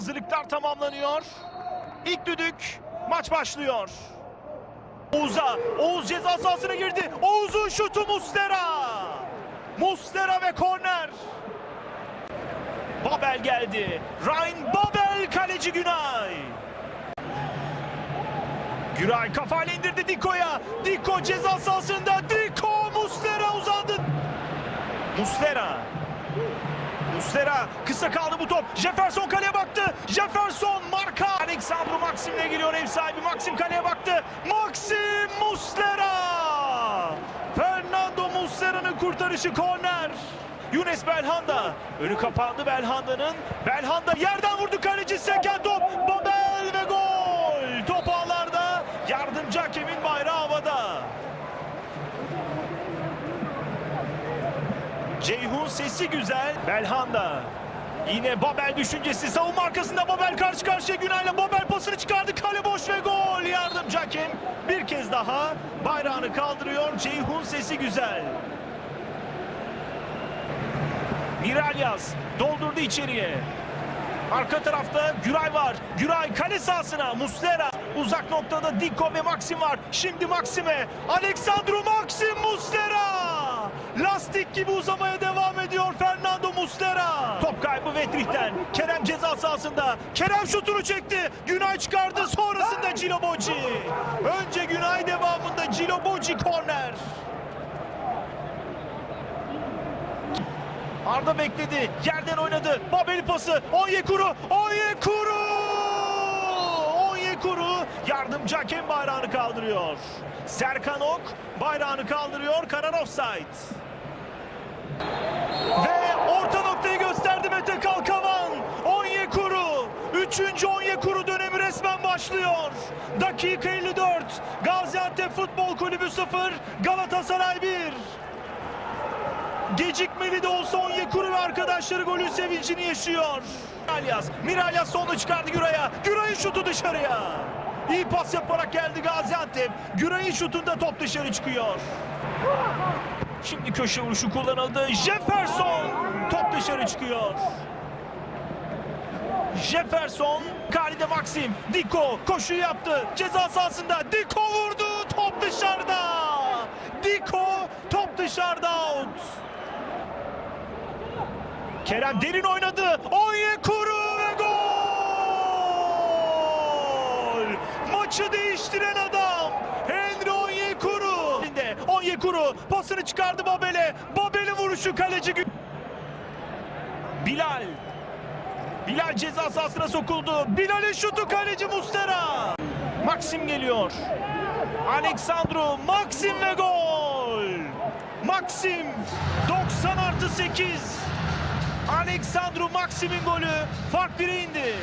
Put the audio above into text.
Hazırlıklar tamamlanıyor. İlk düdük maç başlıyor. Oğuz'a. Oğuz ceza sahasına girdi. Oğuz'un şutu Mustera. Mustera ve korner. Babel geldi. Ryan Babel kaleci Günay. Güray kafayla indirdi Diko'ya. Diko ceza sahasında. Diko Muslera uzandı. Muslera. Muslera kısa bu top. Jefferson kaleye baktı. Jefferson marka. Alexandru Maxim'le geliyor ev sahibi. Maxim kaleye baktı. Maxim Muslera. Fernando Muslera'nın kurtarışı korner. Yunus Belhanda. Önü kapandı Belhanda'nın. Belhanda yerden vurdu kaleci seken top. Babel ve gol. Top ağlarda. Yardımcı hakemin bayrağı havada. Ceyhun sesi güzel. Belhanda. Yine Babel düşüncesi. Savunma arkasında Babel karşı karşıya Günay'la Babel pasını çıkardı. Kale boş ve gol. Yardımcı hakem bir kez daha bayrağını kaldırıyor. Ceyhun sesi güzel. Miralyas doldurdu içeriye. Arka tarafta Güray var. Güray kale sahasına. Muslera. Uzak noktada Diko ve Maxim var. Şimdi Maxim'e. Alexandru Maxim Muslera. Lastik gibi uzamaya devam. Vetrich'ten. Kerem ceza sahasında. Kerem şutunu çekti. Günay çıkardı. Sonrasında Cilo Bocci. Önce Günay devamında Cilo Bocci korner. Arda bekledi. Yerden oynadı. Babeli pası. Onyekuru. Onyekuru. Onyekuru yardımcı hakem bayrağını kaldırıyor. Serkan Ok bayrağını kaldırıyor. Karar offside. Başlıyor. Dakika 54. Gaziantep Futbol Kulübü 0. Galatasaray 1. Gecikmeli de olsa Onyekuru ve arkadaşları golün sevincini yaşıyor. Miralyas, Miralyas sonunu çıkardı Güray'a. Güray'ın şutu dışarıya. İyi pas yaparak geldi Gaziantep. Güray'ın şutunda top dışarı çıkıyor. Şimdi köşe vuruşu kullanıldı. Jefferson top dışarı çıkıyor. Jefferson, Kalide Maxim, Diko koşu yaptı. Ceza sahasında Diko vurdu. Top dışarıda. Diko top dışarıda out. Kerem derin oynadı. Onyekuru ve gol! Maçı değiştiren adam. Henry Onyekuru. Onyekuru pasını çıkardı Babel'e. Babel'in vuruşu kaleci. Bilal. Bilal ceza sahasına sokuldu. Bilal'in şutu kaleci Mustera. Maxim geliyor. Alexandru Maxim ve gol. Maxim 90 artı 8. Alexandru Maxim'in golü fark bire indi.